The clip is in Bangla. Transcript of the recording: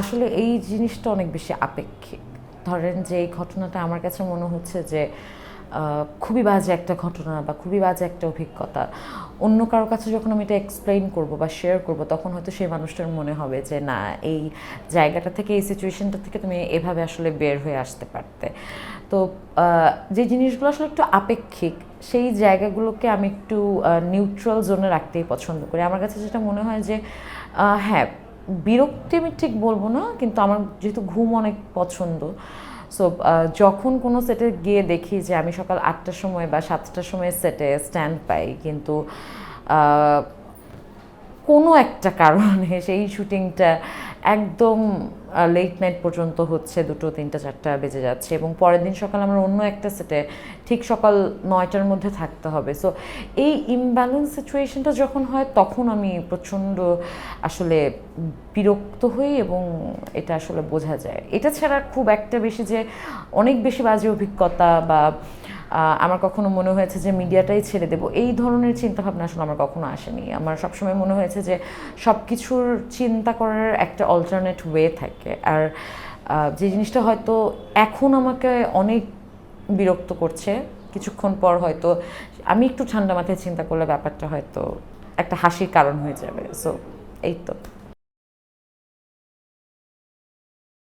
আসলে এই জিনিসটা অনেক বেশি আপেক্ষিক। ধরেন যে এই ঘটনাটা আমার কাছে মনে হচ্ছে যে খুবই বাজে একটা ঘটনা বা খুবই বাজে একটা অভিজ্ঞতা। অন্য কারোর কাছে যখন আমি এটা এক্সপ্লেইন করব বা শেয়ার করব, তখন হয়তো সেই মানুষটার মনে হবে যে, না, এই জায়গাটা থেকে, এই সিচুয়েশনটা থেকে তুমি এভাবে আসলে বের হয়ে আসতে পারতে। তো যে জিনিসগুলো আসলে একটু আপেক্ষিক, সেই জায়গাগুলোকে আমি একটু নিউট্রাল জোনে রাখতেই পছন্দ করি। আমার কাছে যেটা মনে হয় যে হ্যাঁ বিরক্তি আমি ঠিক বলব না, কিন্তু আমার যেহেতু ঘুম অনেক পছন্দ সো যখন কোনো সেটে গিয়ে দেখি যে আমি সকাল আটটার সময় বা সাতটার সময় সেটে স্ট্যান্ড পাই, কিন্তু কোনো একটা কারণে সেই শুটিংটা একদম লেট নাইট পর্যন্ত হচ্ছে, দুটো, তিনটা, চারটা বেজে যাচ্ছে এবং পরের দিন সকাল আমার অন্য একটা সেটে ঠিক সকাল নয়টার মধ্যে থাকতে হবে। সো এই ইমব্যালেন্স সিচুয়েশনটা যখন হয়, তখন আমি প্রচণ্ড আসলে বিরক্ত হই এবং এটা আসলে বোঝা যায়। এটা ছাড়া খুব একটা বেশি যে অনেক বেশি বাজে অভিজ্ঞতা বা আমার কখনো মনে হয়েছে যে মিডিয়াটাই ছেড়ে দেবো। এই ধরনের চিন্তাভাবনা আসলে আমার কখনো আসেনি। আমার সবসময় মনে হয়েছে যে সব কিছুর চিন্তা করার একটা অল্টারনেট ওয়ে থাকে। আর যে জিনিসটা হয়তো এখন আমাকে অনেক বিরক্ত করছে, কিছুক্ষণ পর হয়তো আমি একটু ঠান্ডা মাথায় চিন্তা করলে ব্যাপারটা হয়তো একটা হাসির কারণ হয়ে যাবে। সো এই তো।